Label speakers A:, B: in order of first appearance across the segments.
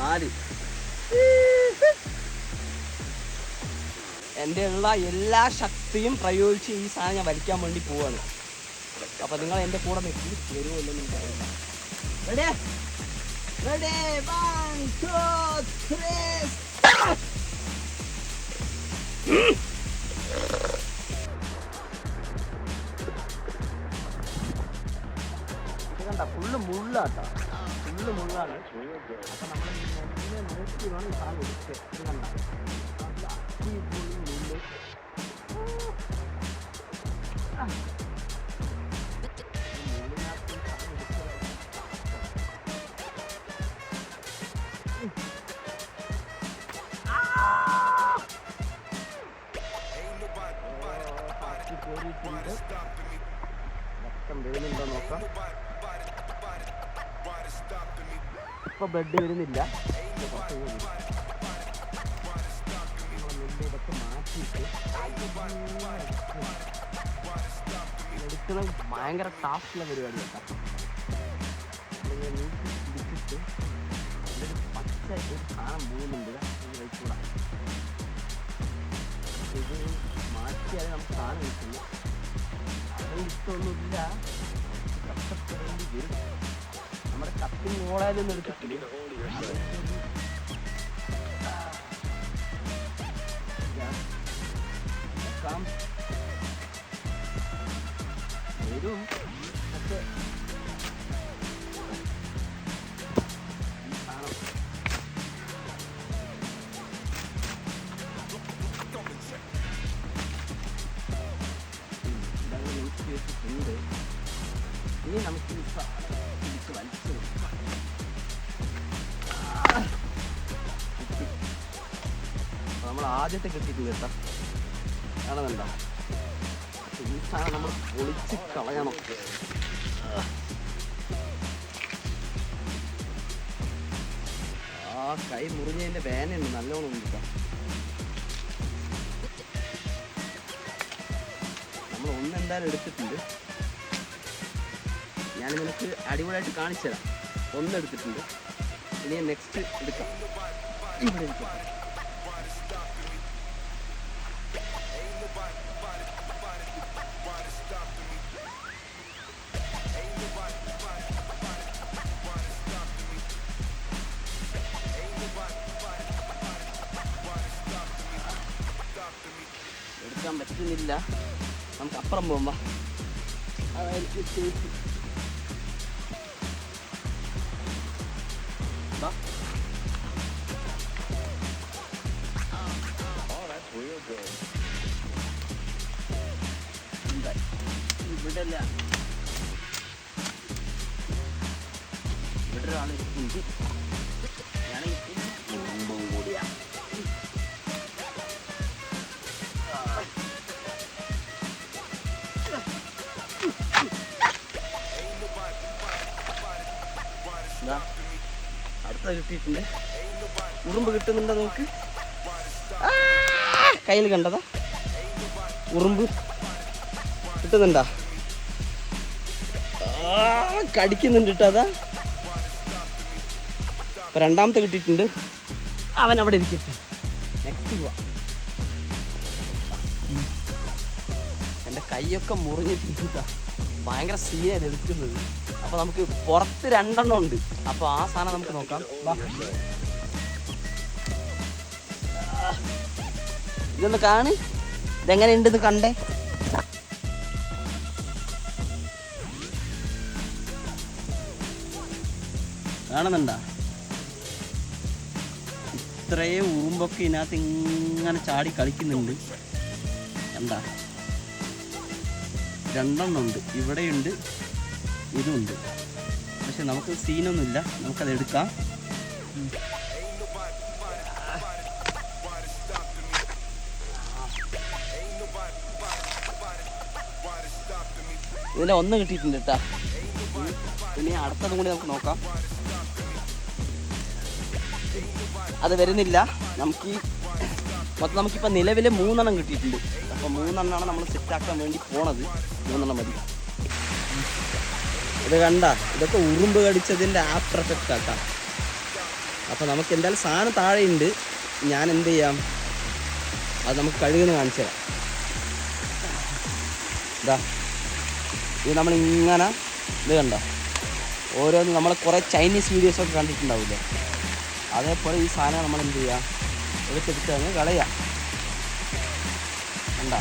A: നാല്. എന്റെ ഉള്ള എല്ലാ ശക്തിയും പ്രയോഗിച്ച് ഈ സാധനം ഞാൻ വലിക്കാൻ വേണ്ടി പോവാണ്. അപ്പൊ നിങ്ങൾ എന്റെ കൂടെ നിൽക്കി വരുമോ ready ready one two three സാധനം എടുക്കുക. പാത്തി കേറിയിട്ടുണ്ട്. രക്തം വീഴുന്നുണ്ടോ നോക്കാം ഇപ്പൊ ബ്ലഡ് വരുന്നില്ല എടുക്കണം ഭയങ്കര ടാഫുള്ള പരിപാടി കേട്ടോ പച്ച ഒരു പോകുന്നുണ്ട് ഈ ഇത് മാറ്റിയാൽ നമുക്ക് സാധനം കിട്ടില്ല അത് കഷ്ടപ്പെടേണ്ടി വരും. നമ്മുടെ കത്തി മോളായാലൊന്നും എടുത്തിട്ടില്ല. വരും. പക്ഷേ ഈ സാധനം ഉം, ഇതങ്ങ് നീക്കി വെച്ചിട്ടുണ്ട് ഇനി നമുക്ക് പിടിച്ച് വലിച്ചു നമ്മൾ ആദ്യത്തെ കിട്ടിയിട്ടുണ്ട് കേട്ടോ. കാണുന്നുണ്ടോ ഈ സാധനം നമ്മൾ പൊളിച്ച് കളയണം. ആ കൈ മുറിഞ്ഞതിന്റെ വേനയുണ്ട്. നല്ലോണം ഉണ്ട് നമ്മൾ ഒന്ന് എന്തായാലും എടുത്തിട്ടുണ്ട്. ഞാൻ നിനക്ക് അടിപൊളിയായിട്ട് കാണിച്ചു തരാം ഒന്ന് എടുത്തിട്ടുണ്ട് ഇനി നെക്സ്റ്റ് എടുക്കാം. ഇവിടെ എടുക്കാം എടുക്കാൻ പറ്റുന്നില്ല നമുക്ക് അപ്പുറം പോകുമ്പോൾ അതായിരിക്കും സേഫ് ദാ. എന്താ? ഇവിടെയല്ല ഇവിടെ ഒരാൾ ഉണ്ട് കിട്ടിയിട്ടുണ്ട്. ഉറുമ്പ് കിട്ടുന്നുണ്ടോ നമുക്ക് കയ്യിൽ കണ്ടതാ. ഉറുമ്പ് കിട്ടുന്നുണ്ടാ? കടിക്കുന്നുണ്ട് കേട്ടോ അതാ. രണ്ടാമത്തെ കിട്ടിയിട്ടുണ്ട്. അവൻ അവിടെ ഇരിക്കട്ടെ. നെക്സ്റ്റ് പോവാ. എന്റെ കൈയൊക്കെ മുറിഞ്ഞിട്ടുണ്ട് ഭയങ്കര സീനാണ് എടുക്കുന്നത്. അപ്പൊ നമുക്ക് പുറത്ത് രണ്ടെണ്ണം ഉണ്ട്. അപ്പൊ ആ സാധനം നമുക്ക് നോക്കാം. ഇതൊന്ന് കാണ്. ഇതെങ്ങനെ ഉണ്ടെന്ന് കണ്ടേ. കാണുന്നുണ്ടാ? ഇത്രയും ഉറുമ്പൊക്കെ ഇതിനകത്ത് ഇങ്ങനെ ചാടി കളിക്കുന്നുണ്ട്. എന്താ രണ്ടെണ്ണം ഉണ്ട്. ഇവിടെയുണ്ട്. ഇതുണ്ട്. പക്ഷെ നമുക്ക് സീനൊന്നുമില്ല. നമുക്കത് എടുക്കാം. ഇതിലെ ഒന്ന് കിട്ടിയിട്ടുണ്ട് കേട്ടാ. ഇനി അടുത്തതും കൂടി നമുക്ക് നോക്കാം. അത് വരുന്നില്ല. നമുക്ക് മൊത്തം നമുക്കിപ്പോൾ നിലവിൽ മൂന്നെണ്ണം കിട്ടിയിട്ടുണ്ട്. അപ്പോൾ മൂന്നെണ്ണമാണ് നമ്മൾ സെറ്റാക്കാൻ വേണ്ടി പോണത്. മൂന്നെണ്ണം മതി. ഇത് കണ്ട ഇതൊക്കെ ഉറുമ്പ് കടിച്ചതിന്റെ ആഫ്റ്റർ എഫക്റ്റ് ആക്കാം അപ്പോൾ നമുക്ക് എന്തായാലും സാധനം താഴെയുണ്ട്. ഞാൻ എന്ത് ചെയ്യാം? അത് നമുക്ക് കഴുകുന്ന കാണിച്ചു തരാം. ഇതാ ഇത് നമ്മളിങ്ങനെ ഇത് കണ്ട? ഓരോന്ന് നമ്മൾ കുറേ ചൈനീസ് വീഡിയോസൊക്കെ കണ്ടിട്ടുണ്ടാവില്ലേ അതേപോലെ ഈ സാധനം നമ്മൾ എന്ത് ചെയ്യുക എടുത്തെടുത്ത് അങ്ങ് കളയുക കണ്ടോ?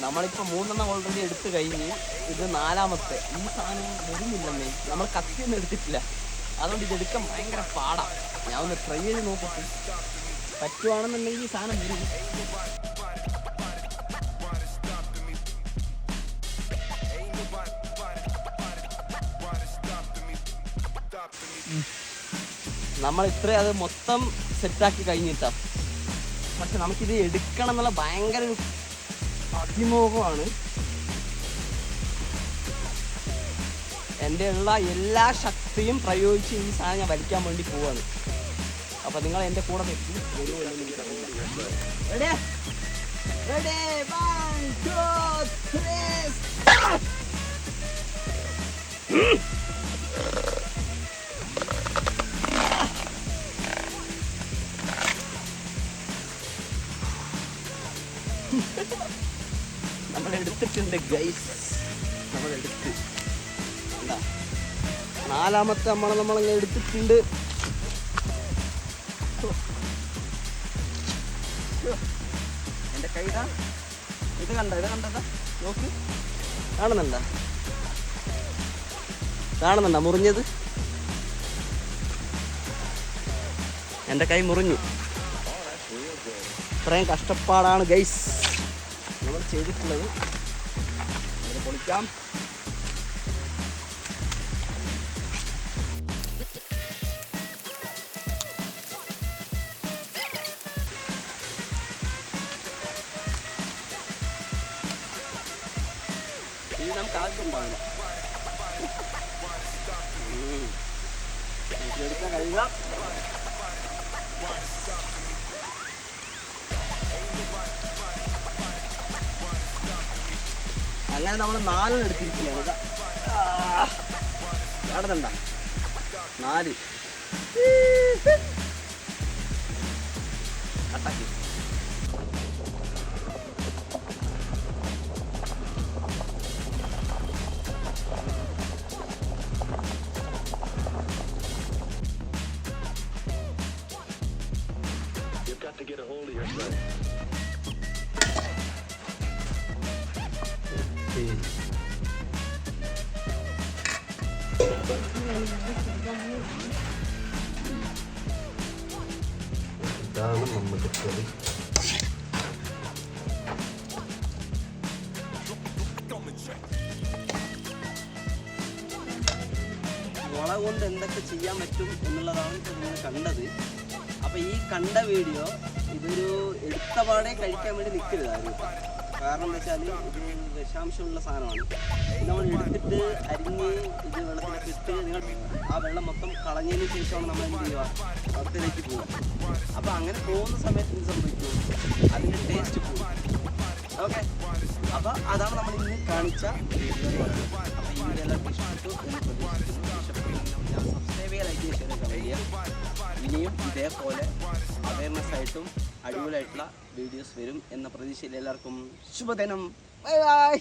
A: നമ്മളിപ്പോൾ മൂന്നെണ്ണം ഓൾറെഡി എടുത്തു കഴിഞ്ഞ് ഇത് നാലാമത്തെ. ഈ സാധനം വരുന്നില്ലെന്നേ. നമ്മൾ കത്തിയൊന്നും എടുത്തിട്ടില്ല. അതുകൊണ്ട് ഇത് എടുക്കാൻ ഭയങ്കര പാടാ. ഞാൻ ഒന്ന് ട്രൈ ചെയ്ത് നോക്കട്ടെ. പറ്റുവാണെന്നുണ്ടെങ്കിൽ ഈ സാധനം വരും. നമ്മൾ ഇത്രയും അത് മൊത്തം സെറ്റാക്കി കഴിഞ്ഞിട്ടാ. പക്ഷെ നമുക്കിത് എടുക്കണം എന്നുള്ള ഭയങ്കര ഒരു അതിമോഹമാണ് എന്റെ ഉള്ള എല്ലാ ശക്തിയും പ്രയോഗിച്ച് ഈ സാധനം ഞാൻ വലിക്കാൻ വേണ്ടി പോവാണ്. അപ്പൊ നിങ്ങൾ എന്റെ കൂടെ നിൽക്കും എടുത്തിട്ടുണ്ട് ഗൈസ് നമ്മൾ എടുത്ത്. എന്താ നാലാമത്തെ നമ്മൾ നമ്മളങ്ങ് എടുത്തിട്ടുണ്ട്. എന്റെ കൈതാ ഇത്. കണ്ട? ഇത് കണ്ടതാ നോക്ക്. കാണുന്നുണ്ട? കാണുന്നുണ്ട? മുറിഞ്ഞത്? എന്റെ കൈ മുറിഞ്ഞു. ഇത്രയും കഷ്ടപ്പാടാണ് ഗൈസ് നമ്മൾ ചെയ്തിട്ടുള്ളത്. പൊളിക്കാം ഇത് നമുക്ക് ആദ്യം ഉണ്ടാവില്ല ഉം. നമുക്ക് എടുക്കാൻ കഴിയുക അങ്ങനെ നമ്മൾ നാലെണ്ണം എടുത്തിരിക്കുകയാണ്. കാണുന്നുണ്ട നാല്
B: You've got to get a hold of yourself.
A: ഇതാണ് നമ്മുടെ ചെറി മുള കൊണ്ട് എന്തൊക്കെ ചെയ്യാൻ പറ്റും എന്നുള്ളതാണ് നമ്മൾ കണ്ടത് അപ്പോൾ ഈ കണ്ട വീഡിയോ ഇതൊരു എടുത്ത പാടെ കഴിക്കാൻ വേണ്ടി നിൽക്കരുത് ആരും. കാരണം എന്താ വെച്ചാൽ ഇത് വിഷാംശമുള്ള സാധനമാണ്. നമ്മൾ എടുത്തിട്ട് അരിഞ്ഞ് ഇത് വെള്ളത്തിൽ ഇട്ട് നിങ്ങൾ ആ വെള്ളം മൊത്തം കളഞ്ഞതിന് ശേഷമാണ് നമ്മൾ എന്ത് ചെയ്യുക? പുറത്തിലേക്ക് പോകുക അപ്പോൾ അങ്ങനെ പോകുന്ന സമയത്ത് എന്ത് സംഭവിക്കും? അതിന്റെ ടേസ്റ്റ് പോകും ഓക്കെ. അപ്പോൾ അതാണ് നമ്മൾ ഇന്ന് കാണിച്ച ഈ വീഡിയോ സബ്സ്ക്രൈബ് ചെയ്യുക ഇനിയും ഇതേപോലെ അവയർനെസ് ആയിട്ടും അടിപൊളിയായിട്ടുള്ള വീഡിയോസ് വരും എന്ന പ്രതീക്ഷയിൽ എല്ലാവർക്കും ശുഭദിനം. Bye bye